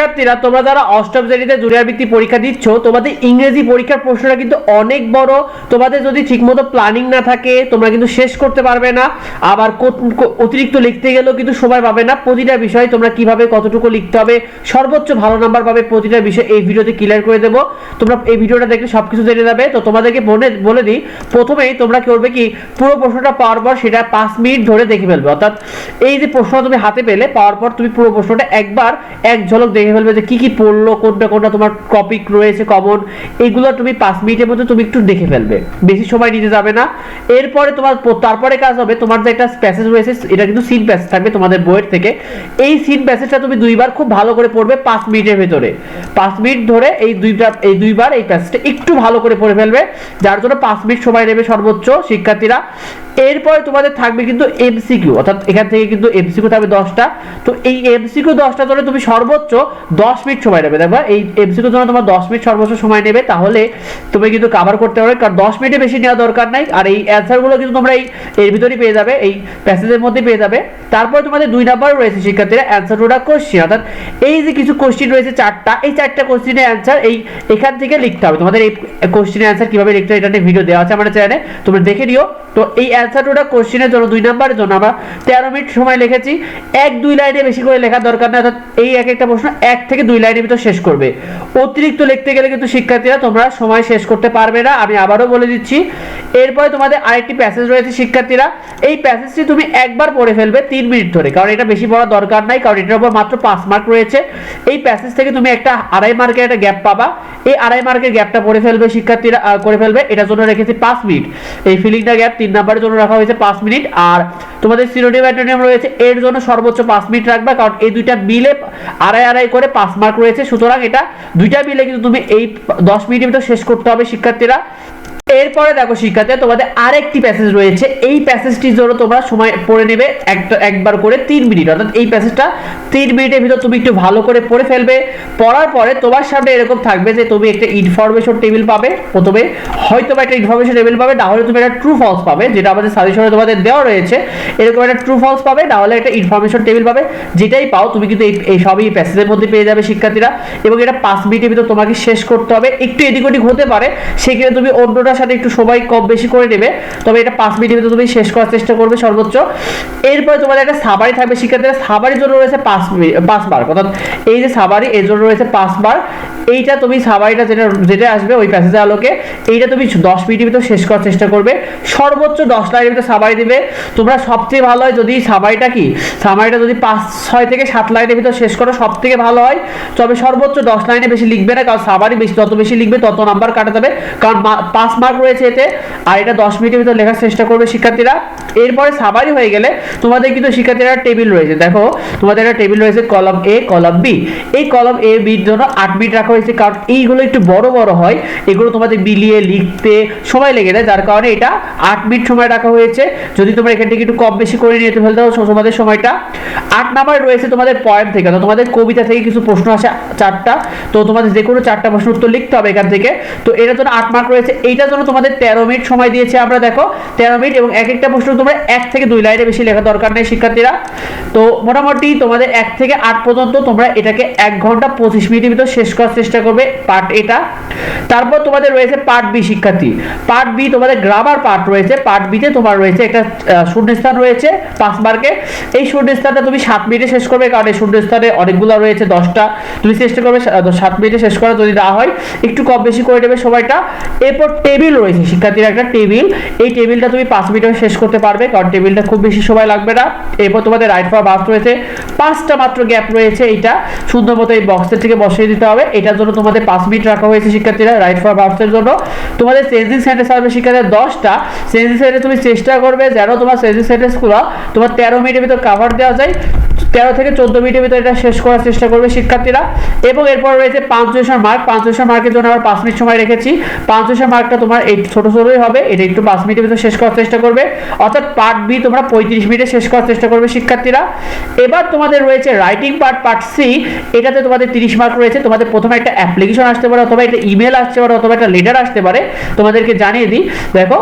শিক্ষার্থীরা, তোমরা যারা অষ্টম শ্রেণীতে জুনিয়র বৃত্তি পরীক্ষা দিচ্ছ, তোমাদের ইংরেজি পরীক্ষার প্রশ্নটা কিন্তু অনেক বড়। তোমাদের যদি ঠিকমতো প্ল্যানিং না থাকে, তোমরা কিন্তু শেষ করতে পারবে না। আবার অতিরিক্ত লিখতে গেলেও কিন্তু সময় পাবে না। প্রতিটা বিষয় তোমরা কীভাবে কতটুকু লিখতে হবে, সর্বোচ্চ ভালো নাম্বার পাবে প্রতিটা বিষয় এই ভিডিওতে ক্লিয়ার করে দেবো। তোমরা এই ভিডিওটা দেখলে সবকিছু জেনে যাবে। তো তোমাদেরকে বলে বলে দিই, প্রথমেই তোমরা করবে কি, পুরো প্রশ্নটা পাওয়ার পর সেটা পাঁচ মিনিট ধরে দেখে ফেলবে। অর্থাৎ এই যে প্রশ্ন তুমি হাতে পেলে, পাওয়ার পর তুমি পুরো প্রশ্নটা একবার এক ঝলক দেখে ফেলবে যে কি কি পড়ল, কোনটা কোনটা তোমার টপিক রয়েছে কমন এইগুলো তুমি পাঁচ মিনিটের মধ্যে তুমি একটু দেখে ফেলবে। বেশি সময় নিতে যাবে না। এরপরে তোমার তারপরে কাজ হবে, তোমার যে একটা প্যাসেজ রয়েছে, এটা কিন্তু সিন প্যাসেজ থাকবে তোমাদের বইয়ের থেকে। এই সিন প্যাসেজটা তুমি দুইবার খুব ভালো করে পড়বে পাঁচ মিনিটের ভেতরে। পাঁচ মিনিট ধরে এই দুইটা এই দুইবার এই প্যাসেজটা একটু ভালো করে পড়ে ফেলবে, যার জন্য পাঁচ মিনিট সময় নেবে সর্বোচ্চ শিক্ষার্থীরা। এরপরে তোমাদের থাকবে কিন্তু এমসিকিউ অর্থাৎ এখান থেকে কিন্তু এমসিকিউ থাকবে দশটা। তো এই এমসিকিউ দশটা ধরে তুমি সর্বোচ্চ দশ মিনিট সময় নেবে। দেখবা, এই এমসিকিউ জন্য তোমার দশ মিনিট সর্বোচ্চ সময় নেবে, তাহলে তুমি কিন্তু কাভার করতে পারবে, কারণ দশ মিনিটে বেশি নেওয়া দরকার নাই। আর এই অ্যান্সারগুলো কিন্তু তোমরা এই, এর ভিতরেই পেয়ে যাবে, এই প্যাসেজের মধ্যেই পেয়ে যাবে। তারপরে তোমাদের দুই নাম্বার রয়েছে শিক্ষার্থীরা অ্যান্সার টুটা কোশ্চেন অর্থাৎ এই যে কিছু কোশ্চেন রয়েছে চারটা, এই চারটা কোশ্চেনের অ্যান্সার এই, এখান থেকে লিখতে হবে। তোমাদের এই কোশ্চেনের অ্যান্সার কীভাবে লিখতে হয় এটা নিয়ে ভিডিও দেওয়া আছে আমার চ্যানেলে তোমরা দেখে নিও। তো এই অ্যান্সার টুটা কোশ্চেনের জন্য দুই নাম্বারের জন্য আমরা তেরো মিনিট সময় লিখেছি। এক, দুই লাইনে বেশি করে লেখার দরকার নেই, অর্থাৎ এই এক একটা প্রশ্ন এক থেকে দুই লাইনের ভিতর শেষ করবে। অতিরিক্ত লিখতে গেলে কিন্তু শিক্ষার্থীরা তোমরা সময় শেষ করতে পারবে না, আমি আবারও বলে দিচ্ছি। এরপরে তোমাদের আরেকটি প্যাসেজ রয়েছে শিক্ষার্থীরা। এই প্যাসেজটি তুমি একবার পড়ে ফেলবে, তিন মিনিট ধরে, কারণ এটা বেশি পড়ার দরকার নাই, কারণ এটার উপর মাত্র পাঁচ মার্ক রয়েছে। এই প্যাসেজ থেকে তুমি একটা আড়াই মার্কের একটা গ্যাপ পাবা। এই আড়াই মার্কের গ্যাপটা পড়ে ফেলবে, শিক্ষার্থীরা করে ফেলবে। এটার জন্য রেখেছি পাঁচ মিনিট। এই ফিলিংটা গ্যাপ তিন নাম্বারের জন্য রাখা হয়েছে পাঁচ মিনিট। আর তোমাদের সিনোনিম অ্যান্টোনিম রয়েছে, এর জন্য সর্বোচ্চ পাঁচ মিনিট রাখবে, কারণ এই দুইটা মিলে আড়াই আড়াই করে পাঁচ মার্ক রয়েছে। সুতরাং এটা দুইটা মিলে কিন্তু তুমি এই দশ মিনিটের ভিতর শেষ করতে হবে শিক্ষার্থীরা। এরপরে দেখো শিক্ষার্থীরা তোমাদের আরেকটি প্যাসেজ রয়েছে। এই প্যাসেজটির জন্য তোমরা সময় পড়ে নেবে একটা একবার করে তিন মিনিট। অর্থাৎ এই প্যাসেজটা তিন মিনিটের ভিতর তুমি একটু ভালো করে পড়ে ফেলবে। পড়ার পরে তোমার সামনে এরকম থাকবে যে তুমি একটা ইনফরমেশন টেবিল পাবে। প্রথমে হয়তো বা একটা ইনফরমেশন টেবিল পাবে, না হলে তুমি একটা ট্রু ফলস পাবে, যেটা আমাদের সাজেশনে তোমাদের দেওয়া রয়েছে। এরকম একটা ট্রু ফলস পাবে, না হলে একটা ইনফরমেশন টেবিল পাবে। যেটাই পাও, তুমি কিন্তু এই সবই প্যাসেজের মধ্যে পেয়ে যাবে শিক্ষার্থীরা। এবং এটা পাঁচ মিনিটের ভিতর তোমাকে শেষ করতে হবে। একটু এদিক ওদিক হতে পারে সেক্ষেত্রে তুমি অন্যটার সাথে একটু সময় কম বেশি করে নেবে, তবে এটা পাঁচ মিনিটের ভিতরে তুমি শেষ করার চেষ্টা করবে সর্বোচ্চ। এরপরে তোমাদের একটা সাবারি থাকবে, শিক্ষার্থীরা সাবারির জন্য রয়েছে পাঁচ মিনিট পাঁচ বার অর্থাৎ এই যে সাবারি এর জন্য রয়েছে পাঁচ বার এইটা তুমি সাবারিটা যেটা যেটা আসবে ওই প্যাসেজের আলোকে, এইটা তুমি দশ মিনিটের ভিতর শেষ করার চেষ্টা করবে। সর্বোচ্চ দশ লাইনের ভিতর সাবারি দিবে। তোমরা সবচেয়ে ভালো হয় যদি সাবারিটা কি? সাবারিটা যদি পাঁচ, ছয় থেকে সাত লাইনের ভিতর শেষ করো সব থেকে ভালো হয়। তবে সর্বোচ্চ দশ লাইনে বেশি লিখবে না, কারণ সাবারি বেশি যত বেশি লিখবে, তত নাম্বার কাটা যাবে। কারণ পাঁচ মার্ক রয়েছে এতে, আর এটা দশ মিনিটের ভিতর লেখার চেষ্টা করবে শিক্ষার্থীরা। এরপরে সাবারি হয়ে গেলে তোমাদের কিন্তু শিক্ষার্থীরা টেবিল রয়েছে। দেখো, তোমাদের একটা টেবিল রয়েছে, কলম এ কলম বি এই কলম এ বির জন্য আট মিনিট রাখা হয়েছে কারণ এইগুলো একটু বড় বড় হয়, এগুলো তোমাদের মিলিয়ে লিখতে, সময় লেগে যায়। যার কারণে এটা আট মিনিট সময় রাখা হয়েছে। যদি তোমরা এখান থেকে একটু কম বেশি করে নিয়ে ফেলতে হবে তোমাদের সময়টা। আট নাম্বার রয়েছে তোমাদের পয়েন্ট থেকে তোমাদের কবিতা থেকে কিছু প্রশ্ন আসে চারটা। তো তোমাদের যে কোনো চারটা প্রশ্ন উত্তর লিখতে হবে এখান থেকে। তো এটার জন্য আট মার্ক রয়েছে। এইটার জন্য তোমাদের তেরো মিনিট সময় দিয়েছে আমরা, দেখো। তেরো মিনিট এবং এক একটা প্রশ্ন তোমরা এক থেকে দুই লাইনে বেশি লেখা দরকার নেই, শিক্ষার্থীরা। তো মোটামুটি তোমাদের এক থেকে আট পর্যন্ত তোমরা এটাকে এক ঘণ্টা পঁচিশ মিনিটের ভিতর শেষ করার চেষ্টা করবে পার্ট এটা। তারপর তোমাদের রয়েছে পার্ট বি শিক্ষার্থী। পার্ট বি তোমাদের গ্রামার পার্ট রয়েছে। পার্ট বিতে তোমার রয়েছে একটা শূন্যস্থান রয়েছে, পাঁচ মার্কে এই শূন্যস্থানটা তুমি সাত মিনিটে শেষ করবে, কারণ এই শূন্যস্থানে অনেকগুলো রয়েছে, দশটা। তুমি চেষ্টা করবে সাত মিনিটে শেষ করা, যদি না হয়, একটু কম বেশি করে নেবে সময়টা। এরপর টেবিল রয়েছে, শিক্ষার্থীর, একটা টেবিল এই টেবিলটা তুমি পাঁচ মিনিটে শেষ করতে পারবে, কারণ টেবিলটা খুব বেশি সময় লাগবে না। এরপর তোমাদের রাইট ফর বাস রয়েছে। পাঁচটা মাত্র গ্যাপ রয়েছে এইটা। সুন্দর মতো এই বক্সের থেকে বসিয়ে দিতে হবে। এটার জন্য তোমাদের পাঁচ মিনিট রাখা হয়েছে শিক্ষার্থীরা রাইট ফর বাসের জন্য। তোমাদের চেঞ্জিং সেন্টেন্স আসবে শিক্ষার্থীরা দশটা। চেঞ্জিং সেন্টেন্স তুমি চেষ্টা করবে যেন তোমার চেঞ্জিং সেন্টেন্সগুলো তোমার তেরো মিনিটের ভিতর কাভার দেওয়া যায়। তেরো থেকে চোদ্দ মিনিটের ভিতরে এটা শেষ করার চেষ্টা করবে শিক্ষার্থীরা। এবং এরপর রয়েছে পাঁচশো মার্ক পাঁচশো মার্কের জন্য আমরা পাঁচ মিনিট সময় রেখেছি। পাঁচশো মার্কটা তোমার এই ছোট ছোটই হবে, এটা একটু পাঁচ মিনিটের ভিতরে শেষ করার চেষ্টা করবে। অর্থাৎ পার্ট বি তোমরা পঁয়ত্রিশ মিনিটে শেষ করার চেষ্টা করবে শিক্ষার্থীরা। এবার তোমাদের রয়েছে রাইটিং পার্ট পার্ট সি। এটাতে তোমাদের তিরিশ মার্ক রয়েছে। তোমাদের প্রথমে একটা অ্যাপ্লিকেশন আসতে পারে অথবা একটা ইমেল আসতে পারে অথবা একটা লেটার আসতে পারে। তোমাদেরকে জানিয়ে দিই। দেখো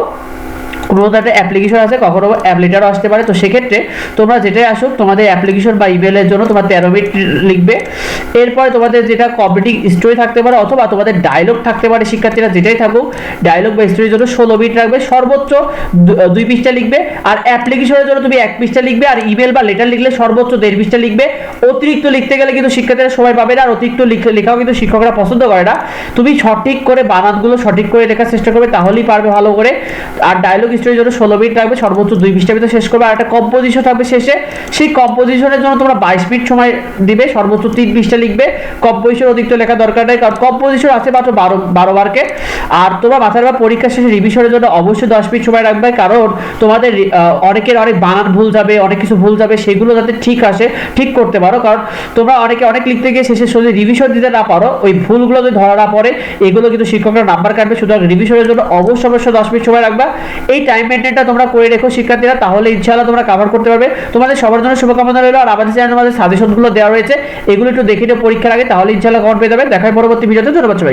কোনো একটা অ্যাপ্লিকেশন আছে, কখনো অ্যাপ্লিটারও আসতে পারে। তো সেক্ষেত্রে তোমরা যেটাই আসুক, তোমাদের অ্যাপ্লিকেশন বা ইমেলের জন্য তোমার তেরো মিনিট লিখবে। এরপরে তোমাদের যেটা কমেডি স্টোরি থাকতে পারে অথবা তোমাদের ডায়লগ থাকতে পারে, শিক্ষার্থীরা যেটাই থাকুক ডায়লগ বা স্টোরির জন্য ষোলো মিনিট রাখবে। সর্বোচ্চ দুই পৃষ্ঠা লিখবে। আর অ্যাপ্লিকেশনের জন্য তুমি এক পৃষ্ঠা লিখবে। আর ইমেল বা লেটার লিখলে সর্বোচ্চ দেড় পৃষ্ঠা লিখবে। অতিরিক্ত লিখতে গেলে কিন্তু শিক্ষার্থীরা সময় পাবে না। আর অতিরিক্ত লিখ- লেখাও কিন্তু শিক্ষকরা পছন্দ করে না। তুমি সঠিক করে বানানগুলো সঠিক করে লেখার চেষ্টা করবে, তাহলেই পারবে ভালো করে। আর ডায়লগ স্টোরির জন্য ষোলো সর্বোচ্চ দুই ভিতরে শেষ করবে, আর একটা কম্পোজিশন থাকবে শেষে। সেই কম্পোজিশনের জন্য তোমরা বাইশ সময় দিবে, সর্বোচ্চ তিন লিখবে। কম্পোজিশন লেখা দরকার নেই, কারণ কম্পোজিশন আছে মাত্র বারো বারো আর মাথার পরীক্ষা শেষে রিভিশনের জন্য অবশ্যই দশ মিনিট সময় রাখবে, কারণ তোমাদের অনেকের অনেক বানান ভুল যাবে, অনেক কিছু ভুল যাবে, সেগুলো যাতে ঠিক আসে, ঠিক করতে পারো। কারণ তোমরা অনেকে, অনেক লিখতে গিয়ে শেষে রিভিশন দিতে না পারো, ওই ভুলগুলো যদি ধরা না পড়ে, এগুলো কিন্তু শিক্ষকরা নাম্বার কাটবে, সুতরাং রিভিশনের জন্য অবশ্যই অবশ্যই দশ মিনিট সময় রাখবা। এই টাইম মেনটেনটা তোমরা করে রেখো শিক্ষার্থীরা, তাহলে ইনশাআল্লাহ তোমরা কাভার করতে পারবে তোমাদের সবার জন্য শুভকামনা রইল, আর আমাদের চ্যানেলে আমাদের সাজেশনগুলো দেওয়া রয়েছে, এগুলো একটু দেখে নিও পরীক্ষার আগে, তাহলে ইনশাআল্লাহ কভার পেয়ে যাবে দেখায় পরবর্তী ভিডিওতে, ধন্যবাদ।